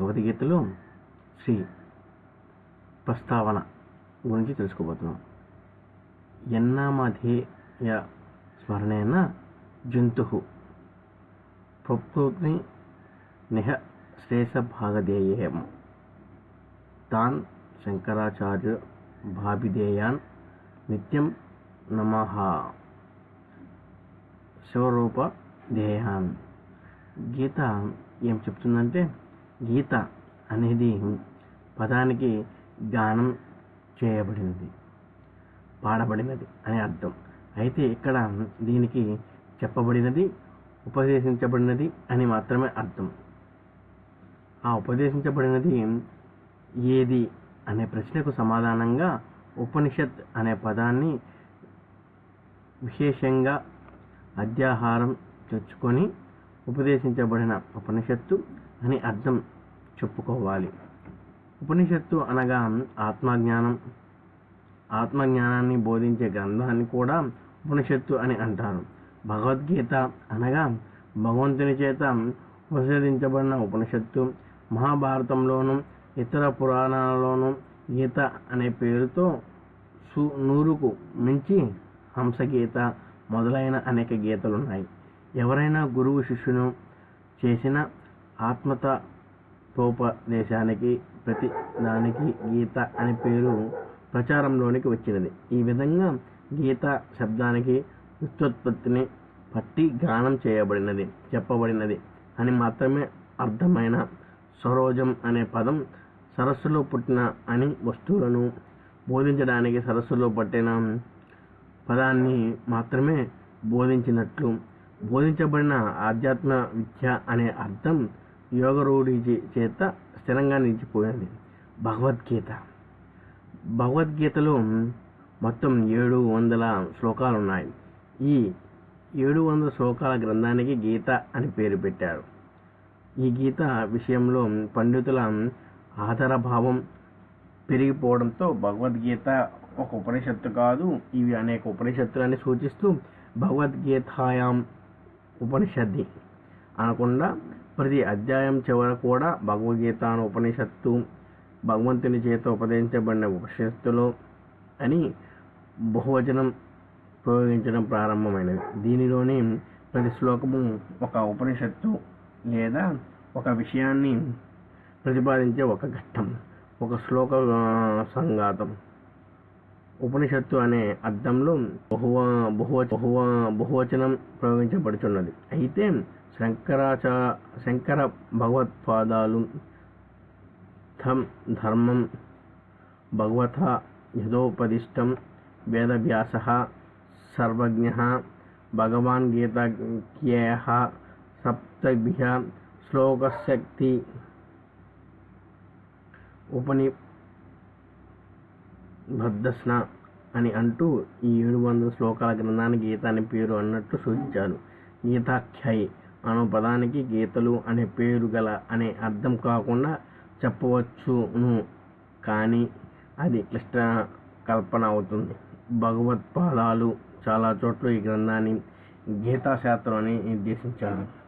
భగవద్గీతలో శ్రీ ప్రస్తావన గురించి తెలుసుకోబోతున్నాం. ఎన్నామధేయ స్మరణేన జంతు. ప్రకృతి నిహ శ్రేషభాగధేయం తాన్ శంకరాచార్య భాభిధేయాన్ నిత్యం నమ. శివరూప ధ్యేయాన్ గీత ఏం చెప్తుందంటే గీత అనేది పదానికి గానం చేయబడినది పాడబడినది అని అర్థం. అయితే ఇక్కడ దీనికి చెప్పబడినది ఉపదేశించబడినది అని మాత్రమే అర్థం. ఆ ఉపదేశించబడినది ఏది అనే ప్రశ్నకు సమాధానంగా ఉపనిషత్ అనే పదాన్ని విశేషంగా అధ్యాహారం తెచ్చుకొని ఉపదేశించబడిన ఉపనిషత్తు అని అర్థం చెప్పుకోవాలి. ఉపనిషత్తు అనగా ఆత్మజ్ఞానం. ఆత్మజ్ఞానాన్ని బోధించే గ్రంథాన్ని కూడా ఉపనిషత్తు అని అంటారు. భగవద్గీత అనగా భగవంతుని చేత ఉపదేశించబడిన ఉపనిషత్తు. మహాభారతంలోను ఇతర పురాణాలలోనూ గీత అనే పేరుతో సు నూరుకు మించి హంసగీత మొదలైన అనేక గీతలు ఉన్నాయి ఎవరైనా గురువు శిష్యును చేసిన ఆత్మతోపదేశానికి ప్రతి దానికి గీత అనే పేరు ప్రచారంలోనికి వచ్చినది. ఈ విధంగా గీత శబ్దానికి వ్యుత్పత్తిని పట్టి గానం చేయబడినది చెప్పబడినది అని మాత్రమే అర్థమైన సరోజం అనే పదం సరస్సులో పుట్టిన అని వస్తువులను బోధించడానికి సరస్సులో పట్టిన పదాన్ని మాత్రమే బోధించినట్లు బోధించబడిన ఆధ్యాత్మ విద్య అనే అర్థం యోగరూఢి రూఢి చేత స్థిరంగా నిలిచిపోయింది. భగవద్గీత. భగవద్గీతలో మొత్తం ఏడు వందల శ్లోకాలు ఉన్నాయి ఈ ఏడు వందల శ్లోకాల గ్రంథానికి గీత అని పేరు పెట్టారు. ఈ గీత విషయంలో పండితుల ఆధారభావం పెరిగిపోవడంతో భగవద్గీత ఒక ఉపనిషత్తు కాదు ఇవి అనేక ఉపనిషత్తులని సూచిస్తూ భగవద్గీతాయాం ఉపనిషద్ది అనకుండా ప్రతి అధ్యాయం చివర కూడా భగవద్గీత ఉపనిషత్తు భగవంతుని చేత ఉపదేశించబడిన ఉపనిషత్తులు అని బహువచనం ప్రయోగించడం ప్రారంభమైనది. దీనిలోని ప్రతి శ్లోకము ఒక ఉపనిషత్తు లేదా ఒక విషయాన్ని ప్రతిపాదించే ఒక ఘట్టం ఒక శ్లోక సంఘాతం. ఉపనిషత్తు అనే అర్థంలో బహువ బహువ బహువ బహువచనం ప్రయోగించబడుచున్నది అయితే శంకరాచ శంకర భగవత్పాదాలు థం ధర్మం భగవత యథోపదిష్టం వేదవ్యాస సర్వజ్ఞ భగవాన్ గీతాఖ్యేయ సప్తభ్య శ్లోకశక్తి ఉపని భద్రస్న అని అంటూ ఈ ఏడు వందల శ్లోకాల గ్రంథానికి గీత అనే పేరు అన్నట్లు సూచించారు. గీతాఖ్యాయి అను పదానికి గీతలు అనే పేరు గల అనే అర్థం కాకుండా చెప్పవచ్చును కానీ అది క్లిష్ట కల్పన అవుతుంది. భగవత్పాదాలు చాలా చోట్ల ఈ గ్రంథాన్ని గీతాశాస్త్రం అని నిర్దేశించారు.